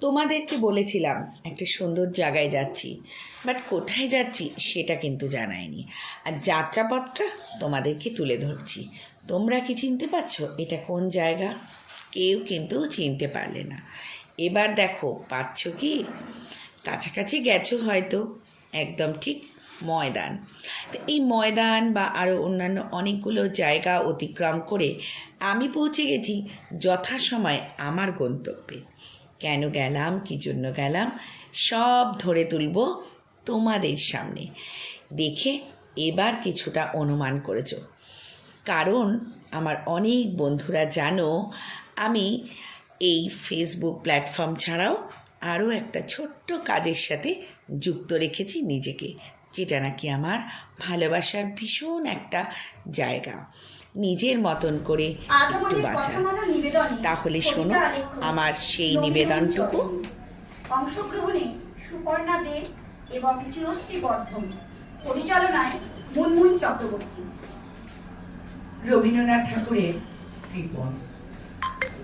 তোমাদেরকে বলেছিলাম, একটা সুন্দর জায়গায় যাচ্ছি। বাট কোথায় যাচ্ছি সেটা কিন্তু জানায়নি। আর যাত্রাপথটা তোমাদেরকে তুলে ধরছি। তোমরা কি চিনতে পারছ এটা কোন জায়গা? কেউ কিন্তু চিনতে পারলে না। এবার দেখো পাচ্ছ কি? কাছাকাছি গেছো হয়তো, একদম ঠিক ময়দান। তো এই ময়দান বা আরও অন্যান্য অনেকগুলো জায়গা অতিক্রম করে আমি পৌঁছে গেছি যথাসময় আমার গন্তব্যে। কেন গেলাম? কী জন্য গেলাম? সব ধরে তুলব তোমাদের সামনে। দেখে এবার কিছুটা অনুমান করেছ। কারণ আমার অনেক বন্ধুরা জানো, আমি এই ফেসবুক প্ল্যাটফর্ম ছাড়াও আরও একটা ছোট্ট কাজের সাথে যুক্ত রেখেছি নিজেকে, যেটা নাকি আমার ভালোবাসার ভীষণ একটা জায়গা। নিজের মতন করে একটু বাঁচা। তাহলে শোনো আমার সেই নিবেদনটুকু। অংশগ্রহণে সুপর্ণা দে এবং চিরশ্রী বর্ধন। পরিচালনায় মুনমুন চক্রবর্তী। রবীন্দ্রনাথ ঠাকুরের কৃপণ।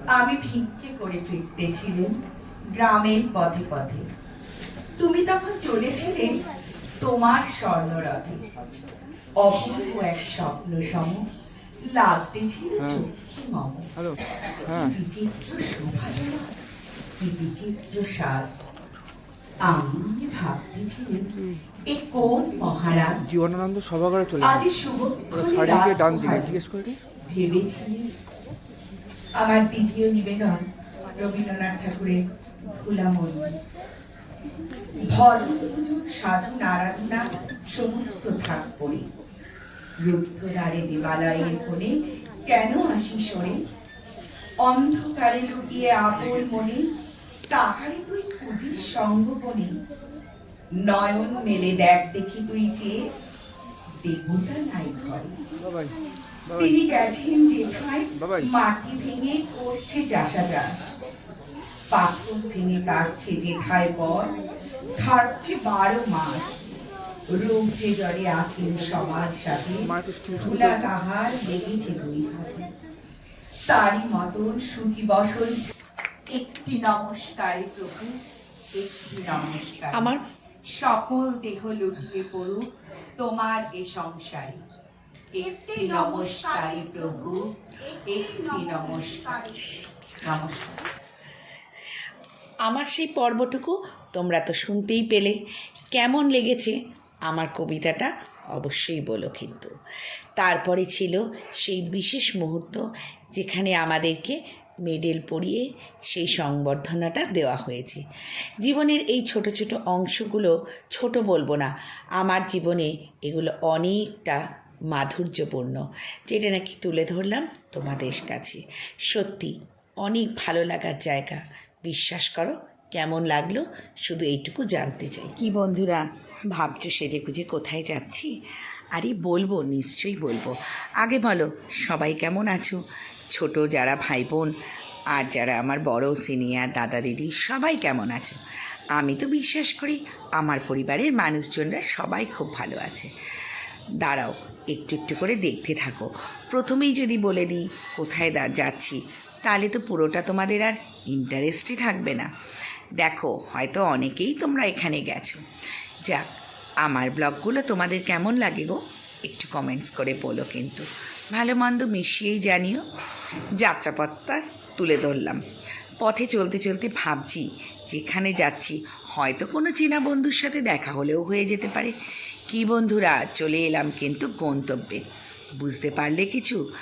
আমি ভিক্ষে করে ফিরতেছিলেন গ্রামের পথে পথে। তুমি তখন চলেছিলে তোমার স্বর্ণরথে। অপূর্ব এক স্বপ্ন সম লাগতেছিল চক্ষে মম। কি হ্যাঁ। বিচিত্র শোভা কি বিচিত্র সাজ। আমি মনে ভাবতেছিলেন এ কোন মহারাজ? জীবনানন্দ সভাঘরে চলে আজ শুভক্ষণে ডান দিকে জিজ্ঞেস করে নি? ভেবেছিলি আমার দ্বিতীয় নিবেদন রবীন্দ্রনাথ ঠাকুরের ভজন ভজন সাধন আরাধনা সমস্ত থাক পড়ে। রুদ্ধ দ্বারে দেবালয়ের কোণে কেন আসি সরে অন্ধকারে লুকিয়ে আপন মনে তাহারে তুই খুঁজিস সঙ্গপনে। নয়ন মেলে দেখ দেখি তুই চেয়ে দেবতা নাই ঘরে। তিনি গেছেন বাবাই। মাটি ভেঙে করছে চাষা চাষ পাথর ভেঙে কাটছে যেথায় পর খাটছে বারো মাস। রোগ যে জ্বরে আছেন সবার সাথে ঝুলা তাহার লেগেছে দুই হাতে। তারই মতন সূচি বসন একটি নমস্কারে প্রভু একটি নমস্কার। আমার? সকল দেহ লুটিয়ে পড়ুক তোমার এ সংসারে। একটি নমস্কারে প্রভু একটি নমস্কার। নমস্কার। আমার সেই পর্বটুকু তোমরা তো শুনতেই পেলে। কেমন লেগেছে আমার কবিতাটা অবশ্যই বলো কিন্তু। তারপরে ছিল সেই বিশেষ মুহূর্ত যেখানে আমাদেরকে মেডেল পরিয়ে সেই সংবর্ধনাটা দেওয়া হয়েছে। জীবনের এই ছোট ছোট অংশগুলো ছোট বলব না, আমার জীবনে এগুলো অনেকটা মাধুর্যপূর্ণ, যেটা নাকি তুলে ধরলাম তোমাদের কাছে। সত্যি অনেক ভালো লাগার জায়গা, বিশ্বাস করো কেমন লাগল শুধু এইটুকু জানতে চাই। কি বন্ধুরা, ভাবছ সেজে গুজে কোথায় যাচ্ছি? আরে বলব, নিশ্চয়ই বলব। আগে বলো, সবাই কেমন আছো? ছোট যারা ভাই বোন আর যারা আমার বড়, সিনিয়র, দাদা, দিদি, সবাই কেমন আছো? আমি তো বিশ্বাস করি আমার পরিবারের মানুষজনরা সবাই খুব ভালো আছে। দাঁড়াও, একটু একটু করে দেখতে থাকো। প্রথমেই যদি বলে দিই কোথায় যাচ্ছি, তাহলে তো পুরোটা তোমাদের আর ইন্টারেস্টই থাকবে না। দেখো, হয়তো অনেকেই তোমরা এখানে গেছো। যাক, আমার ব্লগগুলো তোমাদের কেমন লাগে গো? একটু কমেন্টস করে বলো কিন্তু। ভালো মন্দ মিশিয়েই জানিও। যাত্রাপথটা তুলে ধরলাম। পথে চলতে চলতে ভাবছি, যেখানে যাচ্ছি, হয়তো কোনো চেনা বন্ধুর সাথে দেখা হলেও হয়ে যেতে পারে। কি বন্ধুরা, চলে এলাম কিন্তু গন্তব্যে। বুঝতে পারলে কিছু?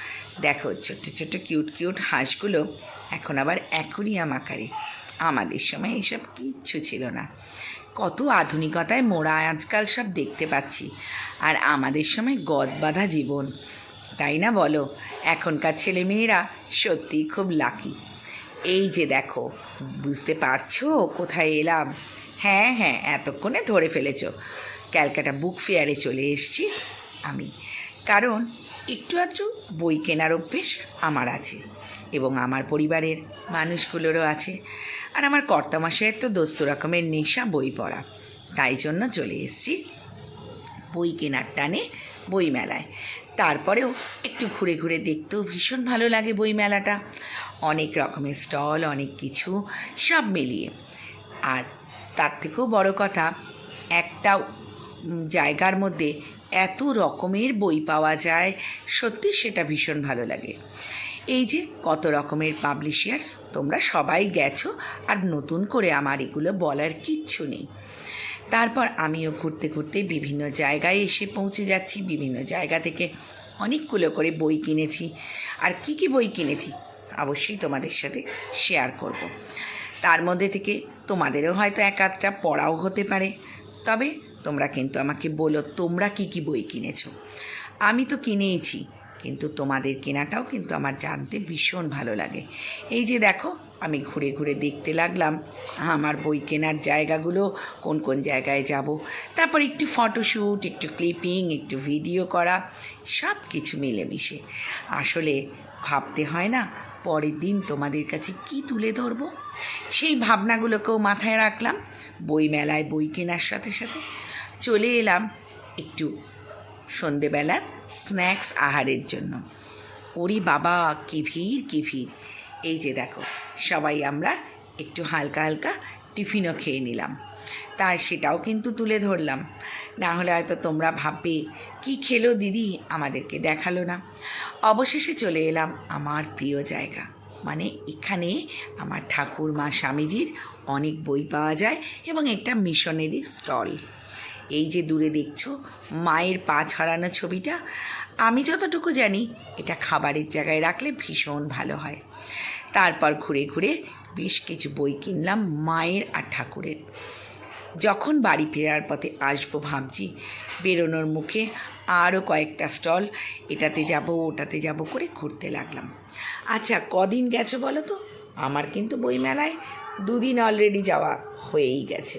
দেখো, ছোট্ট ছোট্ট কিউট কিউট হাঁসগুলো এখন আবার অ্যাকুরিয়াম আকারে। আমাদের সময় এসব কিচ্ছু ছিল না। কত আধুনিকতায় মোড়া আজকাল সব দেখতে পাচ্ছি। আর আমাদের সময় গদ বাঁধা জীবন। তাই না বলো? এখনকার ছেলেমেয়েরা সত্যিই খুব লাকি এই যে দেখো, বুঝতে পারছ কোথায় এলাম? হ্যাঁ হ্যাঁ এতক্ষণে ধরে ফেলেছো। ক্যালকাটা বুক ফেয়ারে চলে এসেছি আমি। কারণ একটু আধটু বই কেনার অভ্যেস আমার আছে। এবং আমার পরিবারের মানুষগুলোরও আছে। আর আমার কর্তামশাইয়ের তো দোস্ত রকমের নেশা, বই পড়া। তাই জন্য চলে এসেছি বই কেনার টানে বই মেলায় তারপরেও একটু ঘুরে ঘুরে দেখতেও ভীষণ ভালো লাগে বই মেলাটা অনেক রকমের স্টল, অনেক কিছু, সব মিলিয়ে। আর তার থেকেও বড় কথা, একটা জায়গার মধ্যে এত রকমের বই পাওয়া যায়, সত্যি সেটা ভীষণ ভালো লাগে। এই যে কত রকমের পাবলিশার্স তোমরা সবাই গেছো আর নতুন করে আমার এগুলো বলার কিচ্ছু নেই। তারপর আমিও ঘুরতে ঘুরতে বিভিন্ন জায়গায় এসে পৌঁছে যাচ্ছি, বিভিন্ন জায়গা থেকে অনেকগুলো করে বই কিনেছি। আর কি কি বই কিনেছি, অবশ্যই তোমাদের সাথে শেয়ার করব। তার মধ্যে থেকে তোমাদেরও হয়তো এক আধটা পড়াও হতে পারে, তবে তোমরা কিন্তু আমাকে বলো তোমরা কি কি বই কিনেছো। আমি তো কিনেইছি কিন্তু তোমাদের কেনাটাও কিন্তু আমার জানতে ভীষণ ভালো লাগে। এই যে দেখো, আমি ঘুরে ঘুরে দেখতে লাগলাম, আমার বই কেনার জায়গাগুলো, কোন কোন জায়গায় যাব। তারপর একটু ফটোশ্যুট, একটু ক্লিপিং, একটু ভিডিও করা সব কিছু মিলেমিশে। আসলে ভাবতে হয় না, পরের দিন তোমাদের কাছে কি তুলে ধরবো? সেই ভাবনাগুলোকেও মাথায় রাখলাম বই মেলায় বই কেনার সাথে সাথে। চলে এলাম একটু সন্ধেবেলার স্ন্যাক্স আহারের জন্য। ওরি বাবা, কি ভিড় কি ভিড়। এই যে দেখো, সবাই আমরা একটু হালকা হালকা টিফিনও খেয়ে নিলাম। তার সেটাও কিন্তু তুলে ধরলাম। না হলে হয়তো তোমরা ভাববে, কি খেলো দিদি? আমাদেরকে দেখাল না। অবশেষে চলে এলাম আমার প্রিয় জায়গা। মানে এখানে আমার ঠাকুর মা স্বামীজির অনেক বই পাওয়া যায় এবং একটা মিশনেরই স্টল। এই যে দূরে দেখছ, মায়ের পা ছড়ানো ছবিটা, আমি যতটুকু জানি এটা খাবারের জায়গায় রাখলে ভীষণ ভালো হয়। তারপর ঘুরে ঘুরে বেশ কিছু বই কিনলাম মায়ের আর ঠাকুরের। যখন বাড়ি ফেরার পথে আসব ভাবছি, বেরোনোর মুখে আরও কয়েকটা স্টল, এটাতে যাব, ওটাতে যাব করে ঘুরতে লাগলাম। আচ্ছা কদিন গেছো বলো তো? আমার কিন্তু বইমেলায় দুদিন অলরেডি যাওয়া হয়েই গেছে।